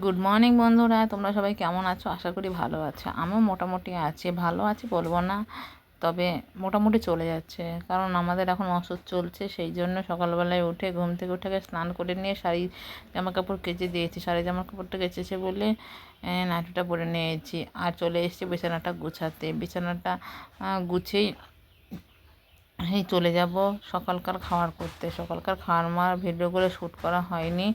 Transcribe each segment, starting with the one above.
Good morning বন্ধুরা। তোমরা সবাই কেমন আছো? আশা করি ভালো আছো। আমিও মোটামুটি আছি, ভালো আছি বলব না, তবে মোটামুটি চলে যাচ্ছে। কারণ আমাদের এখন ওষুধ চলছে, সেই জন্য সকালবেলায় উঠে ঘুম থেকে উঠে স্নান করে নিয়ে শাড়ি জামা কাপড় কেচে দিয়েছি। শাড়ি জামা কাপড়টা কেচেছে বলে নাইটিটা পরে নিয়েছি। আর চলে এসেছি বিছানাটা গুছাতে। বিছানাটা গুছেই এই চলে যাব সকালকার খাওয়ার করতে। সকালকার খাওয়ার মার ভিডিওগুলো শ্যুট করা হয়নি।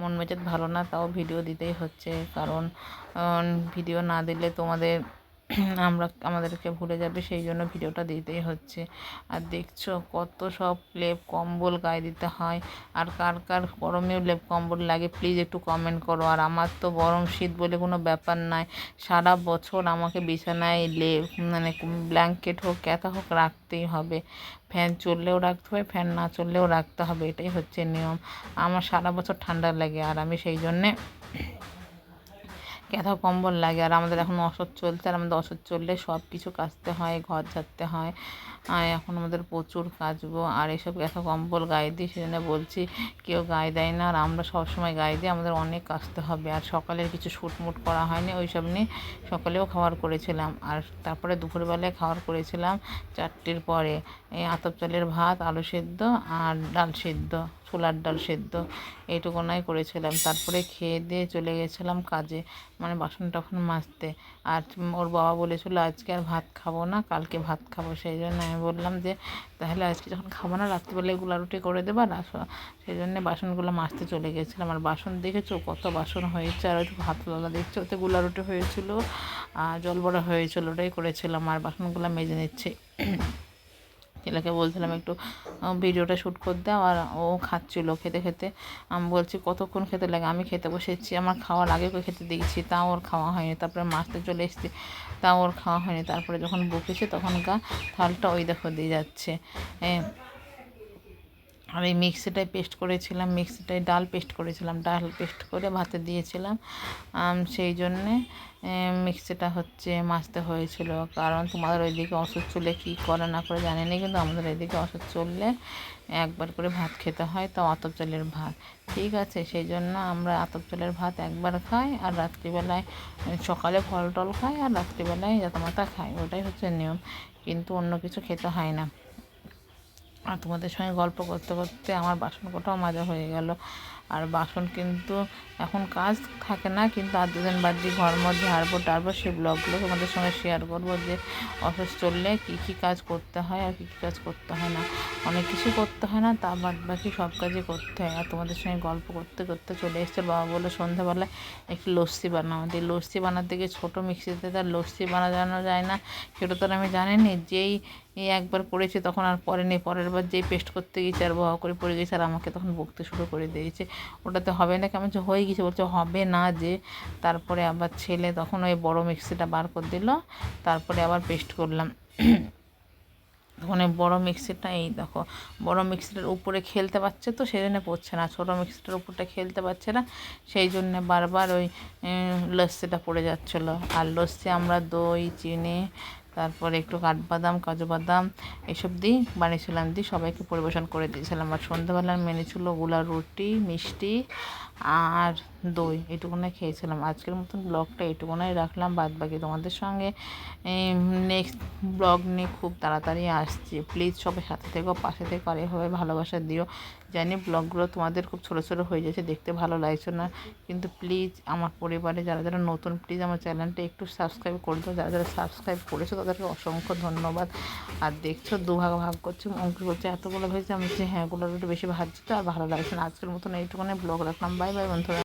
মন মেজাজ ভালো না, তাও ভিডিও দিতেই হচ্ছে। কারণ ভিডিও না দিলে তোমাদের আমরা আমাদেরকে ভুলে যাবে, সেই জন্য ভিডিওটা দিতেই হচ্ছে। আর দেখছ কত সব লেপ কম্বল গায়ে দিতে হয়, আর কার কার গরমেও লেপ কম্বল লাগে প্লিজ একটু কমেন্ট করো। আর আমার তো গরম শীত বলে কোনো ব্যাপার নাই, সারা বছর আমাকে বিছানায় লেপ মানে ব্ল্যাঙ্কেট হোক, ক্যাথা হোক রাখতেই হবে। ফ্যান চললেও রাখতে হবে ফ্যান না চললেও রাখতে হবে, এটাই হচ্ছে নিয়ম। আমার সারা বছর ঠান্ডা লাগে, আর আমি সেই জন্যে ক্যাথা কম্বল লাগে? আর আমাদের এখন ওষুধ চলছে, আর আমাদের ওষুধ চললে সব কিছু কাচতে হয়, ঘর ঝাড়তে হয়। আর এখন আমাদের প্রচুর কাচবো। আর এসব ক্যাথা কম্বল গায়ে দিই সেজন্য বলছি কেউ গায়ে দেয় না। আর আমরা সবসময় গায়ে দিই, আমাদের অনেক কাচতে হবে। আর সকালের কিছু শুটমুট করা হয়নি, ওই সব নিয়ে সকালেও খাবার করেছিলাম। আর তারপরে দুপুরবেলায় খাবার করেছিলাম চারটের পরে। এই আতপ চালের ভাত, আলু সেদ্ধ আর ডাল সেদ্ধ। ছোলার ডাল সেদ্ধ এইটুকুনাই করেছিলাম। তারপরে খেয়ে দিয়ে চলে গেছিলাম কাজে মানে বাসন টাসন মাজতে। আর ওর বাবা বলেছিল, আজকে আর ভাত খাব না, কালকে ভাত খাব। সেই জন্য আমি বললাম যে, তাহলে আজকে যখন খাব না, রাত্রিবেলায়গুলা রুটি করে দেবা না? সেই জন্যে বাসনগুলো মাজতে চলে গেছিলাম। আর বাসন দেখেছ, কত বাসন হয়েছে, আর ওই ভাত লালা দেখছ, ওতে গুলা রুটি হয়েছিল, আর জল বড়া হয়েছিল, ওটাই করেছিলাম। আর বাসনগুলো মেজে নিচ্ছে। ছেলেকে বলছিলাম একটু ভিডিওটা শ্যুট করে দাও। আর ও খাচ্ছিলো খেতে খেতে। আমি বলছি, কতক্ষণ খেতে লাগে? আমি খেতে বসেছি। আমার খাওয়ার আগে করে খেতে দিয়েছি? তা ওর খাওয়া হয়নি। তারপরে মাছতে চলে এসেছি। তা ওর খাওয়া হয়নি। তারপরে যখন বকেছে, তখন গা থালটা ওই দেখো দিয়ে যাচ্ছে। আর এই মিক্সিটায় পেস্ট করেছিলাম, মিক্সিটায় ডাল পেস্ট করেছিলাম, ডাল পেস্ট করে ভাতে দিয়েছিলাম। সেই জন্যে মিক্সিটা হচ্ছে মাজতে হয়েছিল। কারণ তোমাদের ওইদিকে ওষুধ চলে কী করে না করে জানি না কিন্তু আমাদের এদিকে ওষুধ চললে একবার করে ভাত খেতে হয় তো আতপ চালের ভাত। ঠিক আছে, সেই জন্য আমরা আতপ চালের ভাত একবার খাই আর রাত্রিবেলায় সকালে ফল টল খাই আর রাত্রিবেলায় মাথা খাই। ওটাই হচ্ছে নিয়ম। কিন্তু অন্য কিছু খেতে হয় না। আর তোমাদের সঙ্গে গল্প করতে করতে আমার বাসন কোটাও মাজা হয়ে গেল। আর বাসন কিন্তু এখন কাজ থাকে না, কিন্তু আর দুদিন বাদ দিয়ে ঘর মধ্যে ঝাড়বো টাড়বো সেই ব্লগগুলো তোমাদের সঙ্গে শেয়ার করব যে অফিস চললে কী কী কাজ করতে হয় আর কী কী কাজ করতে হয় না। অনেক কিছু করতে হয় না, তা বাদ বাকি সব কাজই করতে হয়। আর তোমাদের সঙ্গে গল্প করতে করতে চলে এসছে, বাবা বলে সন্ধ্যাবেলায় একটু লস্যি বানাও। দিয়ে লস্যি বানাতে গিয়ে ছোটো মিক্সিতে তার লস্যি বানানো যায় না, সেটা তো আমি জানিনি। যেই একবার করেছি, তখন আর পরেনি পরের বার যেই পেস্ট করতে গিয়েছে আর বাবা করে পড়ে গেছে আর আমাকে তখন বকতে শুরু করে দিয়েছে। ওটাতে হবে না, কেমন যে হয়ে গেছে বলছে হবে না যে। তারপরে আবার ছেলে তখন ওই বড় মিক্সিটা বার করে দিল, তারপরে আবার পেস্ট করলাম। ওই বড়ো মিক্সিটা, এই দেখো, বড়ো মিক্সিটার উপরে খেলতে পারছে তো, সেই জন্য পড়ছে না। ছোটো মিক্সিটার উপরটা খেলতে পারছে না, সেই জন্যে বারবার ওই লস্যিটা পড়ে যাচ্ছিল। আর লস্যি আমরা দই, চিনি তারপরে একটু কাঠবাদাম কাজু বাদাম এসব দিই, বানিয়েছিলাম, দিয়ে সবাইকে পরিবেশন করে দিয়েছিলাম। আর সন্ধ্যাবেলার মেনে ছিলগুলা রুটি, মিষ্টি, আর দই এটুকুনাই খেয়েছিলাম। আজকের মতন ব্লগটা এটুকুনাই রাখলাম। বাদ বাকি তোমাদের সঙ্গে নেক্সট ব্লগ নিয়ে খুব তাড়াতাড়ি আসছি। প্লিজ সবাই সাথে থেকো, পাশে থেকে, আর এভাবে ভালোবাসা দিও। জানি ব্লগগুলো তোমাদের খুব ছোটো ছোটো হয়ে যাচ্ছে, দেখতে ভালো লাগছে না। কিন্তু প্লিজ আমার পরিবারে যারা যারা নতুন প্লিজ আমার চ্যানেলটা একটু সাবস্ক্রাইব করে দাও। যারা যারা সাবস্ক্রাইব করেছ, তাদেরকে অসংখ্য ধন্যবাদ। আর দেখছ, দুভাগ ভাগ করছে, অঙ্ক করছে, এতগুলো হয়েছে। আমি যে হ্যাঁ ওগুলো একটু বেশি ভাজছে তো আর ভালো লাগছে না। আজকের মতন এইটুকুনে ব্লগ রাখলাম। বাই বাই বন্ধুরা।